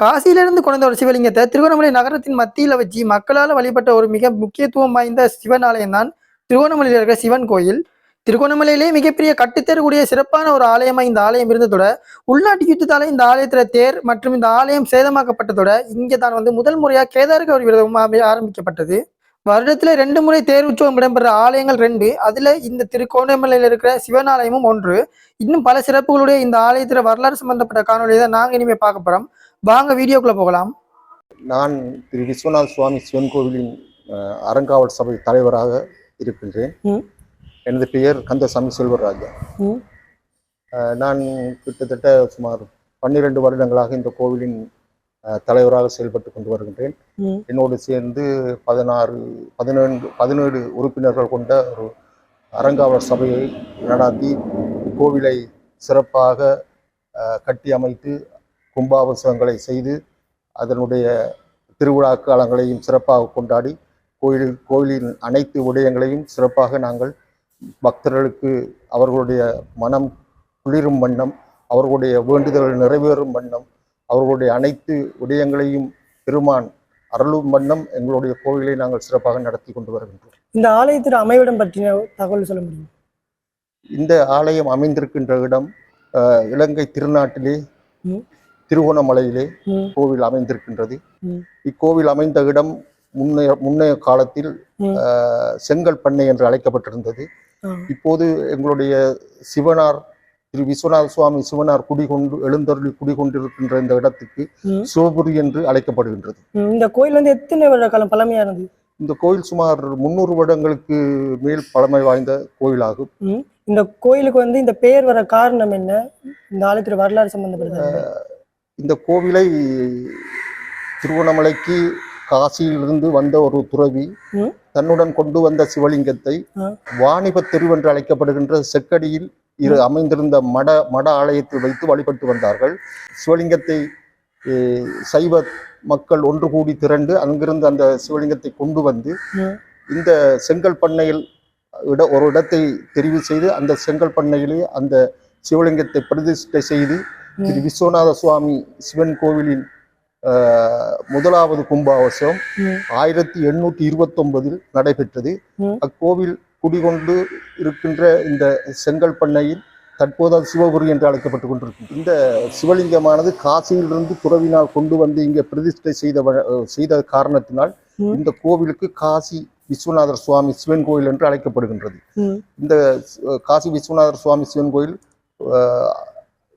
காசியிலிருந்து கொண்டு வந்த ஒரு சிவலிங்கத்தை திருவண்ணாமலை நகரத்தின் மத்தியில் வச்சு மக்களால் வழிபட்ட ஒரு மிக முக்கியத்துவம் வாய்ந்த சிவன் ஆலயம் தான் திருவண்ணாமலையில் இருக்கிற சிவன் கோயில். திருகோணமலையிலே மிகப்பெரிய கட்டுத்தேரக்கூடிய சிறப்பான ஒரு ஆலயமா இந்த ஆலயம் இருந்ததோட உள்நாட்டு யுத்தத்தால இந்த ஆலயத்துல தேர் மற்றும் இந்த ஆலயம் சேதமாக்கப்பட்டதோட இங்கே தான் வந்து முதல் முறையா கேதாரக ஒரு விரதம் ஆரம்பிக்கப்பட்டது. வருடத்துல ரெண்டு முறை தேர் உற்சவம் இடம்பெற ஆலயங்கள் ரெண்டு. அதுல இந்த திருக்கோணமலையில இருக்கிற சிவன் ஆலயமும் ஒன்று. இன்னும் பல சிறப்புகளுடைய இந்த ஆலயத்துல வரலாறு சம்பந்தப்பட்ட காணொலியை தான் நாங்க இனிமே பார்க்க போறோம். வாங்க வீடியோக்குள்ள போகலாம். நான் திரு விஸ்வநாத் சுவாமி சிவன் கோவிலின் அறங்காவல் சபை தலைவராக இருக்கின்றேன். எனது பெயர் கந்தசாமி செல்வராஜா. அஹ், நான் கிட்டத்தட்ட சுமார் பன்னிரண்டு வருடங்களாக இந்த கோவிலின் தலைவராக செயல்பட்டு கொண்டு வருகின்றேன். என்னோடு சேர்ந்து பதினாறு பதினேழு பதினேழு உறுப்பினர்கள் கொண்ட ஒரு அறங்காவலர் சபையை நடாத்தி கோவிலை சிறப்பாக கட்டி அமைத்து கும்பாபிஷேகங்களை செய்து அதனுடைய திருவிழா காலங்களையும் சிறப்பாக கொண்டாடி கோயிலில் கோயிலின் அனைத்து விடயங்களையும் சிறப்பாக நாங்கள் பக்தர்களுக்கு அவர்களுடைய மனம் குளிரும் வண்ணம் அவர்களுடைய வேண்டுதல்கள் நிறைவேறும் வண்ணம் அவர்களுடைய அனைத்து விடயங்களையும் பெருமான் அருளும் வண்ணம் எங்களுடைய கோவிலை நாங்கள் சிறப்பாக நடத்தி கொண்டு வருகின்றோம் இந்த ஆலயத்தின் அமைவிடம் பற்றின தகவல் சொல்ல முடியும் இந்த ஆலயம் அமைந்திருக்கின்ற இடம் இலங்கை திருநாட்டிலே. திருகோணமலையிலே. கோவில் அமைந்திருக்கின்றது. இக்கோவில் அமைந்த இடம் முன்னைய முன்னைய காலத்தில் செங்கல் பண்ணை என்று அழைக்கப்பட்டிருந்தது. இப்போது எங்களுடைய சிவனார் திரு விஸ்வநாத சுவாமி சிவனார் குடிகொண்டு எழுந்தருளி குடிகொண்டிருக்கின்ற இந்த இடத்துக்கு. சிவபுரி என்று அழைக்கப்படுகின்றது. இந்த கோயில் வந்து எத்தனை வருட காலம் பழமையா இருந்தது? இந்த கோயில் சுமார் முன்னூறு வருடங்களுக்கு மேல் பழமை வாய்ந்த கோயிலாகும். இந்த கோயிலுக்கு வந்து இந்த பெயர் வர காரணம் என்ன? இந்த ஆலயத்துல வரலாறு சம்பந்தப்பட்டது? இந்த கோவிலை திருவண்ணாமலைக்கு காசியிலிருந்து வந்த ஒரு துறவி. தன்னுடன் கொண்டு வந்த சிவலிங்கத்தை ஆ. வாணிப தெருவென்று அழைக்கப்படுகின்ற செக்கடியில் இரு அமைந்திருந்த மட மட ஆலயத்தில் வைத்து வழிபட்டு வந்தார்கள் சிவலிங்கத்தை சைவ மக்கள் ஒன்று கூடி திரண்டு அங்கிருந்து அந்த சிவலிங்கத்தை கொண்டு வந்து. இந்த செங்கல் பண்ணையில் இட ஒரு இடத்தை தெரிவு செய்து அந்த செங்கல் பண்ணையிலே அந்த சிவலிங்கத்தை பிரதிஷ்டை செய்து திரு விஸ்வநாத சுவாமி சிவன் கோவிலின் முதலாவது கும்பாபிஷேகம் ம். ஆயிரத்தி எண்ணூற்றி இருபத்தொன்பதில் நடைபெற்றது. அக்கோவில் குடிகொண்டு இருக்கின்ற இந்த செங்கல் பண்ணையில் தற்போது அது சிவபுரி என்று அழைக்கப்பட்டு கொண்டிருக்கும் இந்த சிவலிங்கமானது காசியிலிருந்து துறவினால் கொண்டு வந்து இங்கே பிரதிஷ்டை செய்த செய்த காரணத்தினால். இந்த கோவிலுக்கு காசி விஸ்வநாதர் சுவாமி சிவன் கோயில் என்று அழைக்கப்படுகின்றது. இந்த காசி விஸ்வநாதர் சுவாமி சிவன் கோயில்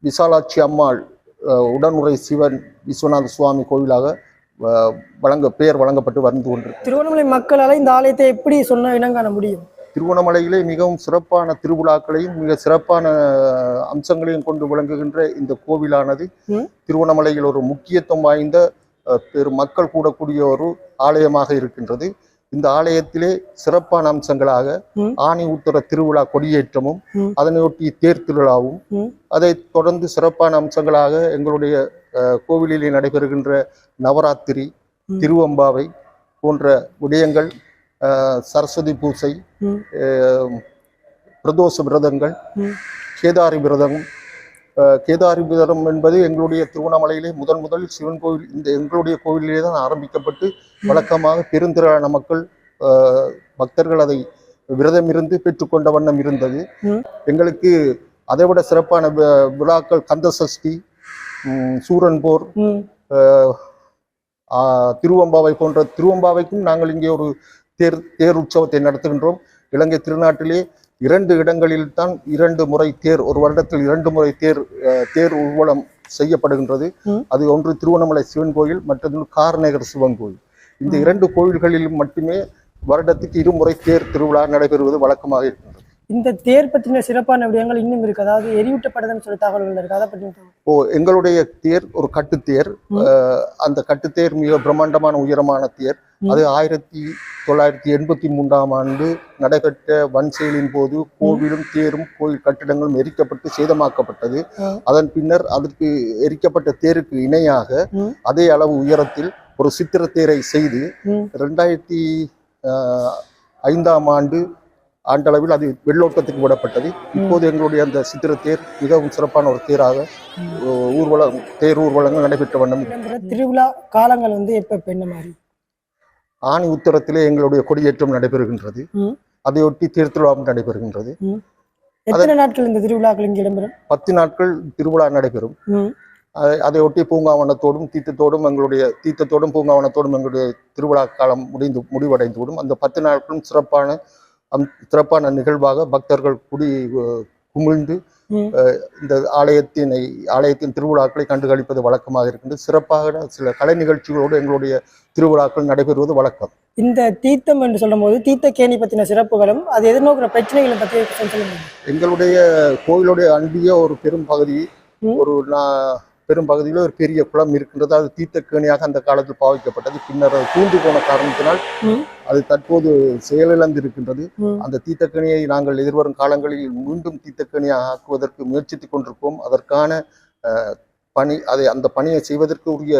விசாலாட்சி அம்மாள் அஹ், உடனுறை சிவன் விஸ்வநாத சுவாமி கோவிலாக வழங்க பெயர் வழங்கப்பட்டு வந்து கொண்டிருக்கு திருவண்ணாமலை மக்களால இந்த ஆலயத்தை எப்படி சொன்ன இனம் காண முடியும்? திருவண்ணாமலையிலே மிகவும் சிறப்பான திருவிழாக்களையும் மிக சிறப்பான அம்சங்களையும் கொண்டு விளங்குகின்ற இந்த கோவிலானது. திருவண்ணாமலையில் ஒரு முக்கியத்துவம் வாய்ந்த பெரு மக்கள் கூடக்கூடிய ஒரு ஆலயமாக இருக்கின்றது. இந்த ஆலயத்திலே சிறப்பான அம்சங்களாக. ஆணி உத்தர திருவிழா கொடியேற்றமும். அதனையொட்டி தேர் திருவிழாவும் ம். அதைத் தொடர்ந்து சிறப்பான அம்சங்களாக எங்களுடைய கோவிலிலே நடைபெறுகின்ற நவராத்திரி. திருவம்பாவை போன்ற விடயங்கள் சரஸ்வதி பூசை பிரதோஷ விரதங்கள். கேதாரி விரதம் அஹ், கேதாரி விரதம் என்பது எங்களுடைய திருவண்ணாமலையிலே முதன் முதலில் சிவன் கோவில் இந்த எங்களுடைய கோவிலிலே தான் ஆரம்பிக்கப்பட்டு வழக்கமாக பெருந்திரளான மக்கள் பக்தர்கள் அதை விரதம் இருந்து பெற்றுக்கொண்ட வண்ணம் இருந்தது. எங்களுக்கு அதைவிட சிறப்பான வி- விழாக்கள் கந்த சஷ்டி ம், சூரன் போர் ம். அஹ், ஆ, திருவம்பாவை போன்ற திருவம்பாவைக்கும் நாங்கள் இங்கே ஒரு தேர் தேர் உற்சவத்தை நடத்துகின்றோம் இலங்கை திருநாட்டிலே இரண்டு இடங்களில் தான் இரண்டு முறை தேர் ஒரு வருடத்தில் இரண்டு முறை தேர் தேர் ஊர்வலம் செய்யப்படுகின்றது. அது ஒன்று திருவண்ணாமலை சிவன் கோயில் மற்றது காரநேகர் சிவன் கோயில். இந்த இரண்டு கோயில்களில் மட்டுமே வருடத்துக்கு இருமுறை தேர் திருவிழா நடைபெறுவது வழக்கமாக இருக்கின்றது. இந்த தேர் பற்றின சிறப்பான விடயங்கள் இன்னும் இருக்கு அதாவது எரியூட்டப்படுதுன்னு சொல்லி தகவல்கள் இருக்கு அதை பற்றி. ஓ எங்களுடைய தேர் ஒரு கட்டுத்தேர் அந்த கட்டுத்தேர் மிக பிரம்மாண்டமான உயரமான தேர். அது ஆயிரத்தி தொள்ளாயிரத்தி எண்பத்தி மூன்றாம் ஆண்டு நடைபெற்ற வன்செயலின் போது கோவிலும் தேரும் கோயில் கட்டிடங்களும் எரிக்கப்பட்டு சேதமாக்கப்பட்டது. அதன் பின்னர் அதற்கு எரிக்கப்பட்ட தேருக்கு இணையாக. அதே அளவு உயரத்தில் ஒரு சித்திர தேரை செய்து. ரெண்டாயிரத்தி ஐந்தாம் ஆண்டு ஆண்டளவில் அது வெள்ளோட்டத்துக்கு விடப்பட்டது இப்போது எங்களுடைய அந்த சித்திர தேர் மிகவும் சிறப்பான ஒரு தேராக ஊர்வலம் தேர் ஊர்வலங்கள் நடைபெற்ற வண்ணம். திருவிழா காலங்கள் வந்து எப்ப என்ன மாதிரி? ஆணி உத்தரத்திலே எங்களுடைய கொடியேற்றம் நடைபெறுகின்றது. அதையொட்டி தேர் திருவிழாவும் நடைபெறுகின்றது. எத்தனை நாட்கள் இந்த திருவிழாக்கள் இங்க இடம்பெறும்? பத்து நாட்கள் திருவிழா நடைபெறும். அதையொட்டி பூங்காவனத்தோடும் தீர்த்தத்தோடும் எங்களுடைய தீர்த்தத்தோடும் பூங்காவனத்தோடும் எங்களுடைய திருவிழா காலம் முடிந்து முடிவடைந்து விடும் அந்த பத்து நாட்களும் சிறப்பான அம்- சிறப்பான நிகழ்வாக பக்தர்கள் குடி குமிழ்ந்து இந்த ஆலயத்தினை ஆலயத்தின் திருவிழாக்களை கண்டுகளிப்பது வழக்கமாக இருக்கின்றது. சிறப்பாக சில கலை நிகழ்ச்சிகளோடு எங்களுடைய திருவிழாக்கள் நடைபெறுவது வழக்கம். இந்த தீர்த்தம் என்று சொல்லும்போது தீர்த்தக்கேணி பத்தின சிறப்புகளும் அது எதிர்நோக்கிற பிரச்சனைகளை பத்தி சொல்லுங்க. எங்களுடைய கோயிலுடைய அண்டிய ஒரு பெரும் பகுதி. ஒரு நா- பெரும் பகுதியில் ஒரு பெரிய குளம் இருக்கின்றது. அது தீர்த்தக்கேணியாக அந்த காலத்தில் பாவிக்கப்பட்டது. பின்னர் அது தூண்டு போன காரணத்தினால். அது தற்போது செயலிழந்து இருக்கின்றது. அந்த தீர்த்தக்கேணியை நாங்கள் எதிர்வரும் காலங்களில் மீண்டும் தீர்த்தக்கேணியாக ஆக்குவதற்கு முயற்சித்துக் கொண்டிருக்கோம் அதற்கான அஹ், பணி அதை அந்த பணியை செய்வதற்கு உரிய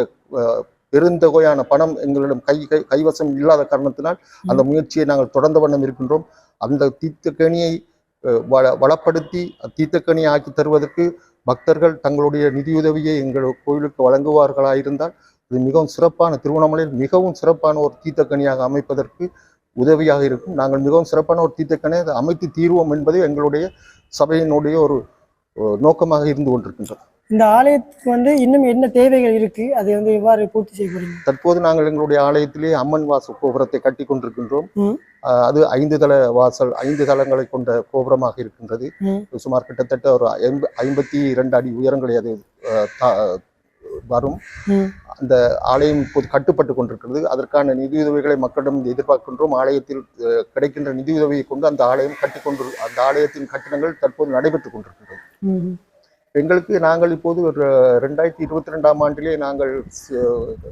பெருந்தொகையான பணம் எங்களிடம் கை கை கைவசம் இல்லாத காரணத்தினால் அந்த முயற்சியை நாங்கள் தொடர்ந்த வண்ணம் இருக்கின்றோம். அந்த தீர்த்தக்கேணியை வள வளப்படுத்தி தீர்த்தக்கேணியை ஆக்கி தருவதற்கு பக்தர்கள் தங்களுடைய நிதியுதவியை எங்கள் கோயிலுக்கு வழங்குவார்களாயிருந்தால் இது மிகவும் சிறப்பான திருவண்ணாமலையில் மிகவும் சிறப்பான ஒரு தீர்த்தக்கணியாக அமைப்பதற்கு உதவியாக இருக்கும். நாங்கள் மிகவும் சிறப்பான ஒரு தீர்த்தக்கணை அதை அமைத்து தீர்வோம் என்பது எங்களுடைய சபையினுடைய ஒரு ஒரு நோக்கமாக இருந்து கொண்டிருக்கின்றது. இந்த ஆலயத்துக்கு வந்து இன்னும் என்ன தேவைகள் இருக்கு? அதை வந்து எவ்வாறு பூர்த்தி செய்ய போறீங்க? தற்போது நாங்கள் எங்களுடைய ஆலயத்திலே அம்மன் வாசல் கோபுரத்தை கட்டி கொண்டிருக்கின்றோம். அது ஐந்து தள வாசல் ஐந்து தளங்களை கொண்ட கோபுரமாக இருக்கின்றது. சுமார் கிட்டத்தட்ட ஒரு ஐம்ப- ஐம்பத்தி இரண்டு அடி உயரங்களை அது வரும். அந்த ஆலயம் இப்போது கட்டுப்பட்டு கொண்டிருக்கிறது. அதற்கான நிதியுதவிகளை மக்களிடம் எதிர்பார்க்கின்றோம். ஆலயத்தில் கிடைக்கின்ற நிதியுதவியை கொண்டு அந்த ஆலயம் கட்டி கொண்டு அந்த ஆலயத்தின் கட்டணங்கள் தற்போது நடைபெற்றுக் கொண்டிருக்கின்றது. எங்களுக்கு நாங்கள் இப்போது ஒரு ரெண்டாயிரத்தி இருபத்தி ரெண்டாம் ஆண்டிலே நாங்கள்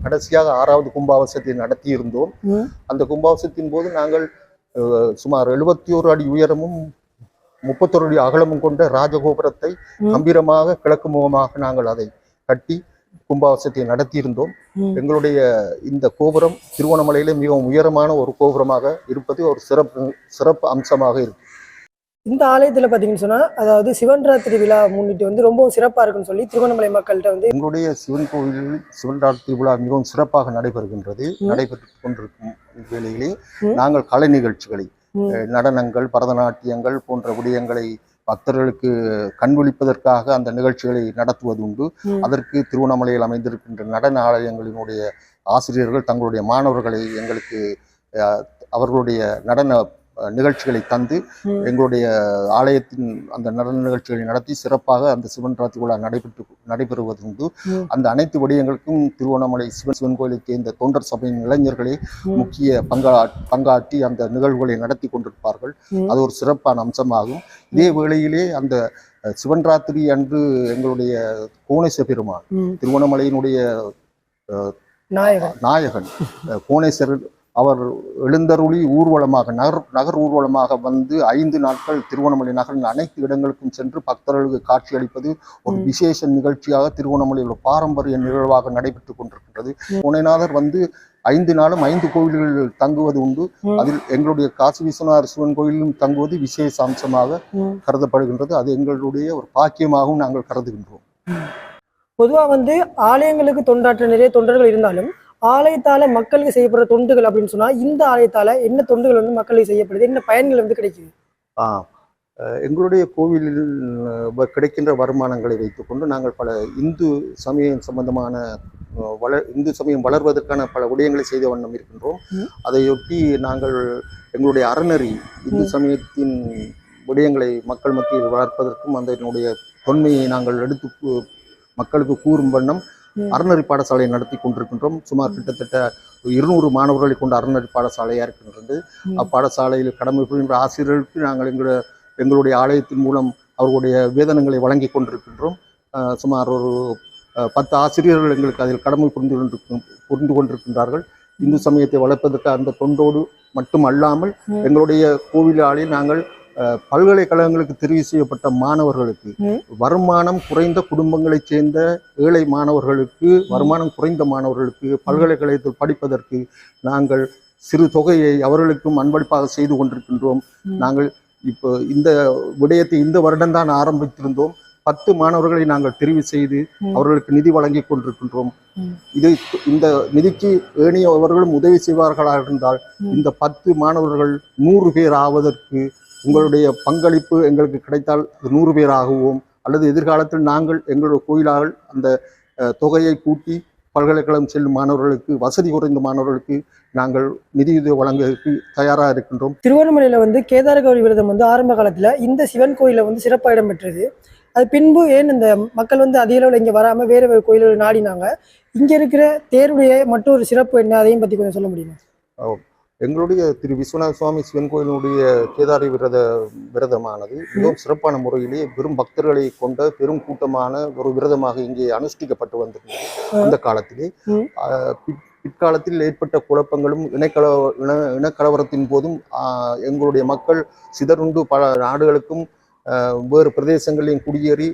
கடைசியாக ஆறாவது கும்பாவசத்தை நடத்தி இருந்தோம் ம். அந்த கும்பாவசத்தின் போது நாங்கள் சுமார் எழுபத்தி ஒரு அடி உயரமும் முப்பத்தொரு அடி அகலமும் கொண்ட ராஜகோபுரத்தை. கம்பீரமாக கிழக்கு முகமாக நாங்கள் அதை கட்டி கும்பாவசத்தை நடத்தியிருந்தோம். எங்களுடைய இந்த கோபுரம் திருவண்ணாமலையிலே மிகவும் உயரமான ஒரு கோபுரமாக இருப்பது ஒரு சிறப்பு சிறப்பு அம்சமாக இருக்கு இந்த ஆலயத்துல பாத்தீங்கன்னு சொன்னா அதாவது சிவன் ராத்திரி விழா முன்னிட்டு வந்து ரொம்பவும் சிறப்பா இருக்குன்னு சொல்லி திருவண்ணாமலை மக்கள்கிட்ட வந்து எங்களுடைய சிவன் கோவிலில் சிவன் ராத்திரி திருவிழா மிகவும் சிறப்பாக நடைபெறுகின்றது. நடைபெற்று கொண்டிருக்கும் வேளையிலே. நாங்கள் கலை நிகழ்ச்சிகளை நடனங்கள் பரதநாட்டியங்கள் போன்ற விடயங்களை பக்தர்களுக்கு கண்விழிப்பதற்காக அந்த நிகழ்ச்சிகளை நடத்துவது உண்டு. அதற்கு திருவண்ணாமலையில் அமைந்திருக்கின்ற நடன ஆலயங்களினுடைய ஆசிரியர்கள் தங்களுடைய மாணவர்களை எங்களுக்கு அவர்களுடைய நடன நிகழ்ச்சிகளை தந்து. எங்களுடைய ஆலயத்தின் அந்த நடன நிகழ்ச்சிகளை நடத்தி சிறப்பாக அந்த சிவன் ராத்திரி விழா நடைபெற்று நடைபெறுவது உண்டு ம். அந்த அனைத்து விடயங்களுக்கும் திருவண்ணாமலை சிவன் சிவன் கோயிலுக்கு இந்த தொண்டர் சபையின் இளைஞர்களே. முக்கிய பங்கா பங்காற்றி அந்த நிகழ்வுகளை நடத்தி கொண்டிருப்பார்கள். அது ஒரு சிறப்பான அம்சமாகும் இதே வேளையிலே அந்த சிவன் ராத்திரி அன்று எங்களுடைய கோணேச பெருமான். திருவண்ணாமலையினுடைய நாயகன் நாயகன் கோணேஸ்வரர் அவர் எழுந்தருளி ஊர்வலமாக நகர் நகர் ஊர்வலமாக வந்து ஐந்து நாட்கள் திருவண்ணாமலை நகரின் அனைத்து இடங்களுக்கும் சென்று பக்தர்களுக்கு காட்சியளிப்பது ஒரு ம். விசேஷ நிகழ்ச்சியாக திருவண்ணாமலையில் ஒரு பாரம்பரிய நிகழ்வாக நடைபெற்றுக் கொண்டிருக்கின்றது. புனைநாதர் வந்து ஐந்து நாளும் ஐந்து கோவில்களில் தங்குவது உண்டு. அதில் எங்களுடைய காசி விஸ்வநாதர் சிவன் கோயிலிலும் தங்குவது விசேஷ அம்சமாக. கருதப்படுகின்றது அது எங்களுடைய ஒரு பாக்கியமாகவும் நாங்கள் கருதுகின்றோம் பொதுவா வந்து ஆலயங்களுக்கு தொண்டாற்ற நிறைய தொண்டர்கள் இருந்தாலும் ஆலயத்தால மக்களுக்கு செய்யப்படுற தொண்டுகள் அப்படின்னு சொன்னா இந்த ஆலயத்தால என்ன தொண்டுகள் வந்து மக்களுக்கு செய்யப்படுது என்ன பயன்கள் வந்து கிடைக்குது ஆ எங்களுடைய கோவிலில் கிடைக்கின்ற வருமானங்களை வைத்துக்கொண்டு நாங்கள் பல இந்து சமயம் சம்பந்தமான வள இந்து சமயம் வளர்வதற்கான பல விடயங்களை செய்த வண்ணம் இருக்கின்றோம். அதையொட்டி நாங்கள் எங்களுடைய அறநெறி இந்து. சமயத்தின் விடயங்களை மக்கள் மத்தியில் வளர்ப்பதற்கும் அதனுடைய தொன்மையை நாங்கள் எடுத்து மக்களுக்கு கூறும் வண்ணம். அறநெறி பாடசாலை நடத்தி கொண்டிருக்கின்றோம் சுமார். கிட்டத்தட்ட இருநூறு மாணவர்களை கொண்ட அறநெறி பாடசாலையாக இருக்கின்றது. அப்பாடசாலையில் கடமை புரிகின்ற ஆசிரியர்களுக்கு நாங்கள் எங்களுடைய எங்களுடைய ஆலயத்தின் மூலம் அவர்களுடைய வேதனங்களை வழங்கி கொண்டிருக்கின்றோம் சுமார் ஒரு பத்து ஆசிரியர்கள் எங்களுக்கு அதில் கடமை புரிந்து கொண்டிருக்கும் புரிந்து கொண்டிருக்கின்றார்கள் இந்து சமயத்தை வளர்ப்பதற்கு அந்த தொண்டோடு மட்டும் அல்லாமல். எங்களுடைய கோவிலாளில் நாங்கள் அஹ், பல்கலைக்கழகங்களுக்கு தெரிவு செய்யப்பட்ட மாணவர்களுக்கு. வருமானம் குறைந்த குடும்பங்களைச் சேர்ந்த ஏழை மாணவர்களுக்கு வருமானம் குறைந்த மாணவர்களுக்கு பல்கலைக்கழகத்தில் படிப்பதற்கு நாங்கள் சிறு தொகையை அவர்களுக்கும் அன்பளிப்பாக செய்து கொண்டிருக்கின்றோம். நாங்கள் இப்போ இந்த விடயத்தை இந்த வருடம்தான் ஆரம்பித்திருந்தோம் பத்து மாணவர்களை நாங்கள் தெரிவு செய்து. அவர்களுக்கு நிதி வழங்கி கொண்டிருக்கின்றோம். இது இந்த நிதிக்கு ஏனையவர்களும் உதவி செய்வார்களாக இருந்தால். இந்த பத்து மாணவர்கள் நூறு பேர் ஆவதற்கு உங்களுடைய பங்களிப்பு எங்களுக்கு கிடைத்தால் அது நூறு பேர் ஆகுவோம் அல்லது எதிர்காலத்தில் நாங்கள் எங்களுடைய கோயிலால் அந்த தொகையை கூட்டி பல்கலைக்கழகம் செல்லும் மாணவர்களுக்கு வசதி குறைந்த மாணவர்களுக்கு நாங்கள் நிதியுதவி வழங்குவதற்கு தயாராக இருக்கின்றோம். திருவண்ணாமலையில வந்து கேதார கௌரி விரதம் வந்து ஆரம்ப காலத்துல இந்த சிவன் கோயில வந்து சிறப்பாக இடம்பெற்றது அது பின்பு ஏன் இந்த மக்கள் வந்து அதிக அளவில் இங்க வராம வேற வேறு கோயில்கள் நாடினாங்க? இங்க இருக்கிற தேருடைய மற்றொரு சிறப்பு என்ன? அதையும் பத்தி கொஞ்சம் சொல்ல முடியுமா? எங்களுடைய திரு விஸ்வநாத சுவாமி சிவன் கோயிலினுடைய கேதாரி விரத விரதமானது மிகவும் சிறப்பான முறையிலே பெரும் பக்தர்களை கொண்ட பெரும் கூட்டமான ஒரு விரதமாக இங்கே அனுஷ்டிக்கப்பட்டு வந்திருந்தது. அந்த காலத்திலே பிற்காலத்தில் ஏற்பட்ட குழப்பங்களும் இனக்கல இன இனக்கலவரத்தின் போதும் எங்களுடைய மக்கள் சிதறுண்டு பல நாடுகளுக்கும் வேறு பிரதேசங்களிலும் குடியேறி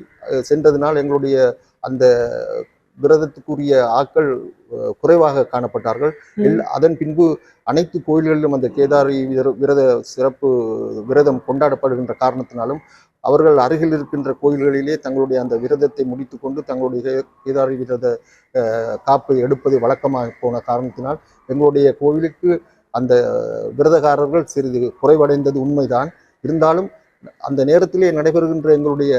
சென்றதினால் எங்களுடைய அந்த விரதத்துக்குரிய ஆட்கள் ஆஹ் குறைவாக காணப்பட்டார்கள். அதன் பின்பு அனைத்து கோயில்களிலும் அந்த கேதாரி விர- விரத சிறப்பு விரதம் கொண்டாடப்படுகின்ற காரணத்தினாலும் அவர்கள் அருகில் இருக்கின்ற கோயில்களிலே தங்களுடைய அந்த விரதத்தை முடித்துக்கொண்டு தங்களுடைய கே- கேதாரி விரத காப்பை எடுப்பது வழக்கமாக போன காரணத்தினால் எங்களுடைய கோவிலுக்கு அந்த விரதகாரர்கள் சிறிது குறைவடைந்தது உண்மைதான். இருந்தாலும் அந்த நேரத்திலே நடைபெறுகின்ற எங்களுடைய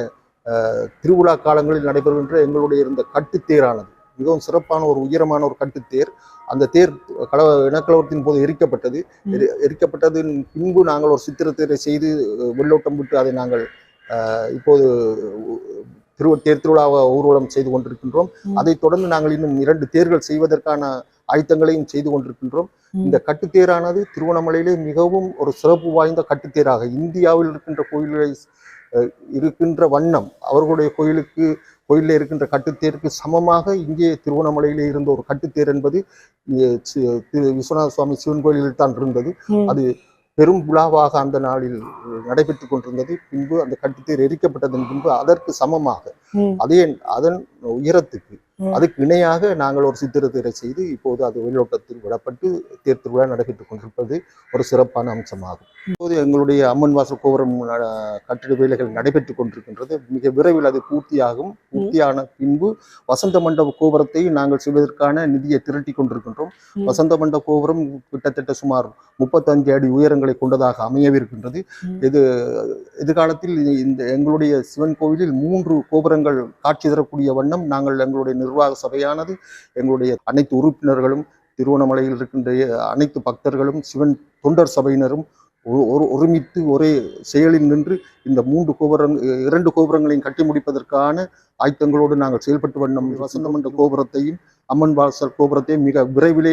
திருவிழா காலங்களில் நடைபெறுகின்ற எங்களுடைய இருந்த கட்டுத்தேரானது. மிகவும் சிறப்பான ஒரு உயரமான ஒரு கட்டுத்தேர். அந்த தேர் கலவ இனக்கலவரத்தின் போது எரிக்கப்பட்டது. எரி- எரிக்கப்பட்டதின் பின்பு நாங்கள் ஒரு சித்திரத்தேரை செய்து வெள்ளோட்டம் விட்டு அதை நாங்கள் இப்போது திரு தேர் திருவிழாவை ஊர்வலம் செய்து கொண்டிருக்கின்றோம். அதைத் தொடர்ந்து நாங்கள் இன்னும் இரண்டு தேர்கள் செய்வதற்கான ஆயத்தங்களையும் செய்து கொண்டிருக்கின்றோம். இந்த கட்டுத்தேரானது திருவண்ணாமலையிலே மிகவும் ஒரு சிறப்பு வாய்ந்த கட்டுத்தேராக இந்தியாவில் இருக்கின்ற கோயில்களை இருக்கின்ற வண்ணம் அவர்களுடைய கோயிலுக்கு கோயிலில் இருக்கின்ற கட்டுத்தேருக்கு சமமாக இங்கே திருவண்ணாமலையிலே இருந்த ஒரு கட்டுத்தேர் என்பது திரு விஸ்வநாத சுவாமி சிவன் கோயிலில் தான் இருந்தது. அது பெரும் விழாவாக அந்த நாளில் நடைபெற்று கொண்டிருந்தது பின்பு அந்த கட்டுத்தேர் எரிக்கப்பட்டதன் பின்பு அதற்கு சமமாக. அதே அதன் உயரத்துக்கு. அதுக்கு இணையாக நாங்கள் ஒரு சித்திரத்தேரை செய்து இப்போது அது வெள்ளோட்டத்தில் விடப்பட்டு தேர் திருவிழா நடைபெற்றுக் கொண்டிருப்பது ஒரு சிறப்பான அம்சமாகும். இப்போது எங்களுடைய அம்மன் வாசல் கோபுரம் கட்டிட வேலைகள் நடைபெற்றுக் கொண்டிருக்கின்றது. மிக விரைவில் அது பூர்த்தியாகும். பூர்த்தியான பின்பு வசந்த மண்டப கோபுரத்தை நாங்கள் செய்வதற்கான நிதியை திரட்டி கொண்டிருக்கின்றோம். வசந்த மண்டப கோபுரம் கிட்டத்தட்ட சுமார் முப்பத்தஞ்சு அடி உயரங்களை கொண்டதாக அமையவிருக்கின்றது. இது எதிர்காலத்தில் இந்த எங்களுடைய சிவன் கோவிலில் மூன்று கோபுரங்கள் காட்சி தரக்கூடிய வண்ணம் நாங்கள் எங்களுடைய நிர்வாக சபையானது எங்களுடைய அனைத்து உறுப்பினர்களும் திருவண்ணாமலையில் இருக்கின்ற அனைத்து பக்தர்களும் சிவன் தொண்டர் சபையினரும் ஒரு ஒரு- ஒருமித்து ஒரே செயலில் நின்று இந்த மூன்று கோபுரங் இரண்டு கோபுரங்களையும் கட்டி முடிப்பதற்கான ஆயத்தங்களோடு நாங்கள் செயல்பட்டு வண்ணம் வசந்த மண்ட கோபுரத்தையும் அம்மன் வாசல் கோபுரத்தையும் மிக விரைவிலே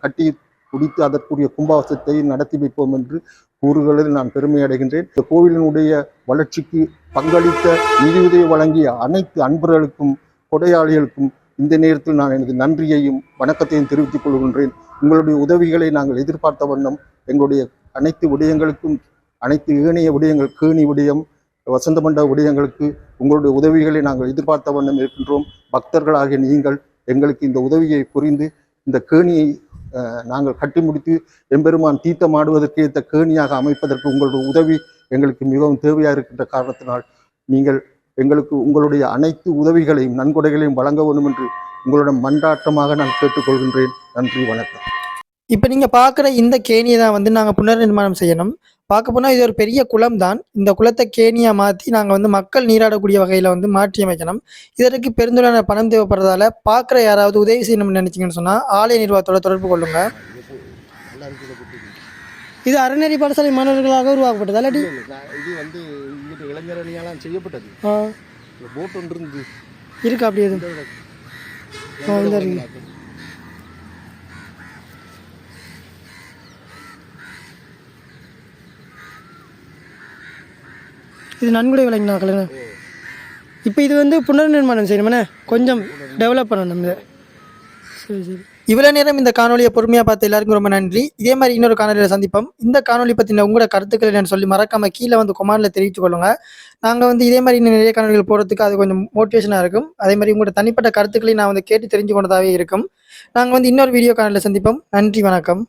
கட்டி முடித்து அதற்குரிய கும்பாவசத்தை நடத்தி வைப்போம் என்று கூறுகளில் நான் பெருமை அடைகின்றேன். இந்த கோவிலினுடைய வளர்ச்சிக்கு பங்களித்த நிதியுதவி வழங்கிய அனைத்து அன்பர்களுக்கும் கொடையாளிகளுக்கும் இந்த நேரத்தில் நான் எனது நன்றியையும் வணக்கத்தையும் தெரிவித்துக் கொள்கின்றேன். உங்களுடைய உதவிகளை நாங்கள் எதிர்பார்த்த வண்ணம் எங்களுடைய அனைத்து விடயங்களுக்கும் அனைத்து ஏனைய விடயங்கள் கேணி விடயம் வசந்த மண்டப விடயங்களுக்கு உங்களுடைய உதவிகளை நாங்கள் எதிர்பார்த்த வண்ணம் இருக்கின்றோம். பக்தர்களாகிய நீங்கள் எங்களுக்கு இந்த உதவியை புரிந்து இந்த கேணியை நாங்கள் கட்டி முடித்து எம்பெருமான் தீர்த்தமாடுவதற்கு ஏற்ற கேணியாக அமைப்பதற்கு உங்களுடைய உதவி எங்களுக்கு மிகவும் தேவையாக இருக்கின்ற காரணத்தினால் நீங்கள் எங்களுக்கு உங்களுடைய அனைத்து உதவிகளையும் நன்கொடைகளையும் வழங்க வேண்டும் என்று உங்களிடம் மன்றாட்டமாக நான் கேட்டுக்கொள்கின்றேன். நன்றி வணக்கம். இப்போ நீங்கள் பார்க்குற இந்த கேணியை தான் வந்து நாங்கள் புனர் நிர்மாணம் செய்யணும். பார்க்க போனால் இது ஒரு பெரிய குளம் தான் இந்த குளத்தை கேணியாக மாற்றி நாங்கள் வந்து மக்கள் நீராடக்கூடிய வகையில் வந்து மாற்றி அமைக்கணும். இதற்கு பெருந்தொழிலான பணம் தேவைப்படுறதால பார்க்குற யாராவது உதவி செய்யணும்னு நினச்சிங்கன்னு சொன்னால் ஆலய நிர்வாகத்தோட தொடர்பு கொள்ளுங்க. இது அறநெறி பாடசாலை மாணவர்களாக உருவாக்கப்பட்டது இல்லாட்டி? இது வந்து இங்கிட்டு இளைஞரணியாலாம் செய்யப்பட்டது. ஆ, போட் ஒன்று இருந்து இருக்கு அப்படி எதுவும்? இந்த இருக்கு. இது நன்கொடை வழங்கினாக்கலங்க இப்போ இது வந்து புனர் நிர்மாணம் செய்யணுமே கொஞ்சம் டெவலப் பண்ணணும் இதை. சரி சரி இவ்வளோ நேரம் இந்த காணொலியை பொறுமையாக பார்த்த எல்லாருக்கும் ரொம்ப நன்றி. இதே மாதிரி இன்னொரு காணொலியில் சந்திப்போம். இந்த காணொலி பற்றின உங்களோட கருத்துக்களை நான் சொல்லி மறக்காம கீழே வந்து கொமாண்டில் தெரிவித்துக் கொள்ளுங்க. நாங்கள் வந்து இதே மாதிரி இன்னும் நிறைய காணொலிகள் போகிறதுக்கு அது கொஞ்சம் மோட்டிவேஷனாக இருக்கும். அதே மாதிரி உங்களோட தனிப்பட்ட கருத்துக்களை நான் வந்து கேட்டு தெரிஞ்சு கொண்டதாகவே இருக்கும். நாங்கள் வந்து இன்னொரு வீடியோ காணொலியில் சந்திப்போம். நன்றி வணக்கம்.